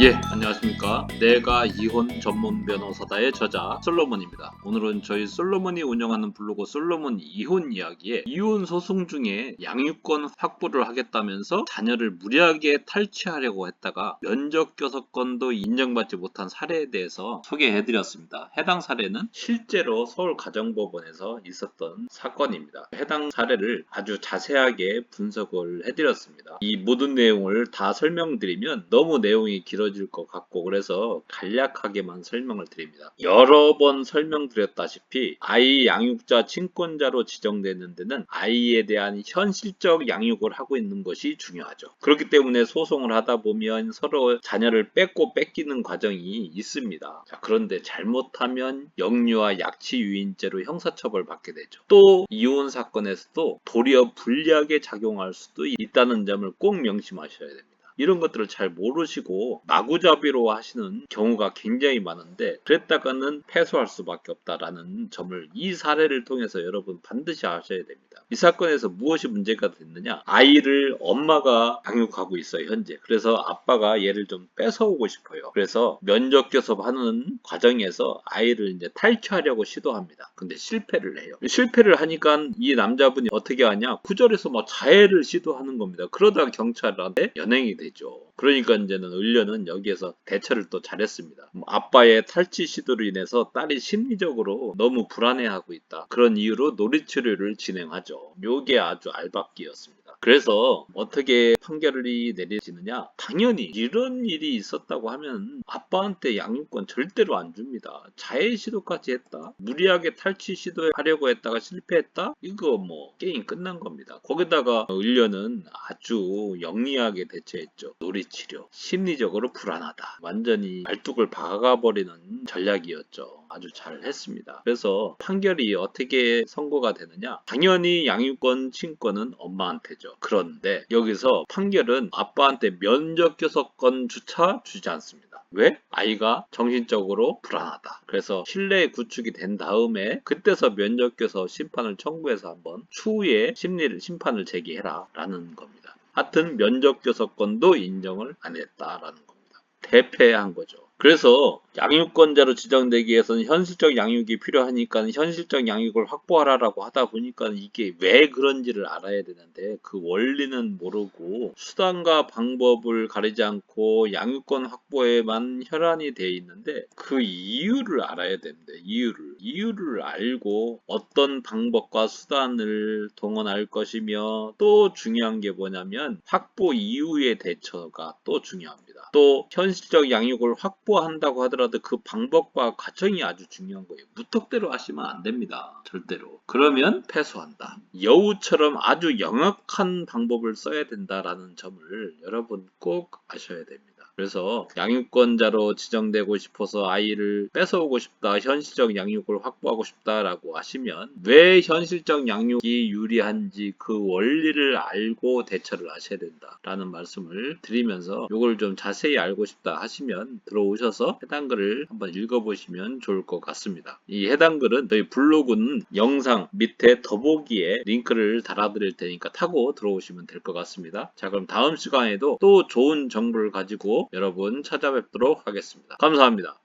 예, 안녕하십니까. 내가 이혼 전문 변호사다의 저자 솔로몬입니다. 오늘은 저희 솔로몬이 운영하는 블로그 솔로몬 이혼 이야기에 이혼 소송 중에 양육권 확보를 하겠다면서 자녀를 무리하게 탈취하려고 했다가 면접 교섭권도 인정받지 못한 사례에 대해서 소개해드렸습니다. 해당 사례는 실제로 서울가정법원에서 있었던 사건입니다. 해당 사례를 아주 자세하게 분석을 해드렸습니다. 이 모든 내용을 다 설명드리면 너무 내용이 길어 질 것 같고 그래서 간략하게만 설명을 드립니다. 여러 번 설명드렸다시피 아이 양육자 친권자로 지정되는 데는 아이에 대한 현실적 양육을 하고 있는 것이 중요하죠. 그렇기 때문에 소송을 하다 보면 서로 자녀를 뺏고 뺏기는 과정이 있습니다. 자, 그런데 잘못하면 영유아 약취 유인죄로 형사처벌 받게 되죠. 또 이혼 사건에서도 도리어 불리하게 작용할 수도 있다는 점을 꼭 명심하셔야 됩니다. 이런 것들을 잘 모르시고 마구잡이로 하시는 경우가 굉장히 많은데 그랬다가는 패소할 수밖에 없다라는 점을 이 사례를 통해서 여러분 반드시 아셔야 됩니다. 이 사건에서 무엇이 문제가 됐느냐? 아이를 엄마가 양육하고 있어요, 현재. 그래서 아빠가 얘를 좀 뺏어오고 싶어요. 그래서 면접 교섭하는 과정에서 아이를 이제 탈취하려고 시도합니다. 근데 실패를 해요. 실패를 하니까 이 남자분이 어떻게 하냐? 구절에서 막 자해를 시도하는 겁니다. 그러다가 경찰한테 연행이 되죠. 그러니까 이제는 을려는 여기에서 대처를 또 잘했습니다. 뭐 아빠의 탈취 시도로 인해서 딸이 심리적으로 너무 불안해하고 있다. 그런 이유로 놀이치료를 진행하죠. 요게 아주 알박기였습니다. 그래서 어떻게 판결이 내려지느냐? 당연히 이런 일이 있었다고 하면 아빠한테 양육권 절대로 안 줍니다. 자해 시도까지 했다. 무리하게 탈취 시도하려고 했다가 실패했다. 이거 뭐 게임 끝난 겁니다. 거기다가 을려는 아주 영리하게 대처했죠. 놀이 치료. 심리적으로 불안하다. 완전히 발뚝을 박아버리는 전략이었죠. 아주 잘 했습니다. 그래서 판결이 어떻게 선고가 되느냐? 당연히 양육권 친권은 엄마한테죠. 그런데 여기서 판결은 아빠한테 면접 교섭권조차 주지 않습니다. 왜? 아이가 정신적으로 불안하다. 그래서 신뢰 구축이 된 다음에 그때서 면접 교섭 심판을 청구해서 한번 추후에 심리를 심판을 제기해라 라는 겁니다. 하여튼 면접 교섭권도 인정을 안 했다라는 겁니다. 대패한 거죠. 그래서 양육권자로 지정되기 위해서는 현실적 양육이 필요하니까 현실적 양육을 확보하라라고 하다 보니까 이게 왜 그런지를 알아야 되는데 그 원리는 모르고 수단과 방법을 가리지 않고 양육권 확보에만 혈안이 돼 있는데 그 이유를 알아야 됩니다. 이유를 이유를 알고 어떤 방법과 수단을 동원할 것이며 또 중요한 게 뭐냐면 확보 이후의 대처가 또 중요합니다. 또 현실적 양육을 확보한다고 하더라도 그 방법과 과정이 아주 중요한 거예요. 무턱대로 하시면 안 됩니다. 절대로. 그러면 패소한다. 여우처럼 아주 영악한 방법을 써야 된다라는 점을 여러분 꼭 아셔야 됩니다. 그래서 양육권자로 지정되고 싶어서 아이를 뺏어오고 싶다, 현실적 양육을 확보하고 싶다라고 하시면 왜 현실적 양육이 유리한지 그 원리를 알고 대처를 하셔야 된다라는 말씀을 드리면서 이걸 좀 자세히 알고 싶다 하시면 들어오셔서 해당 글을 한번 읽어보시면 좋을 것 같습니다. 이 해당 글은 저희 블로그는 영상 밑에 더보기에 링크를 달아드릴 테니까 타고 들어오시면 될 것 같습니다. 자 그럼 다음 시간에도 또 좋은 정보를 가지고 여러분 찾아뵙도록 하겠습니다. 감사합니다.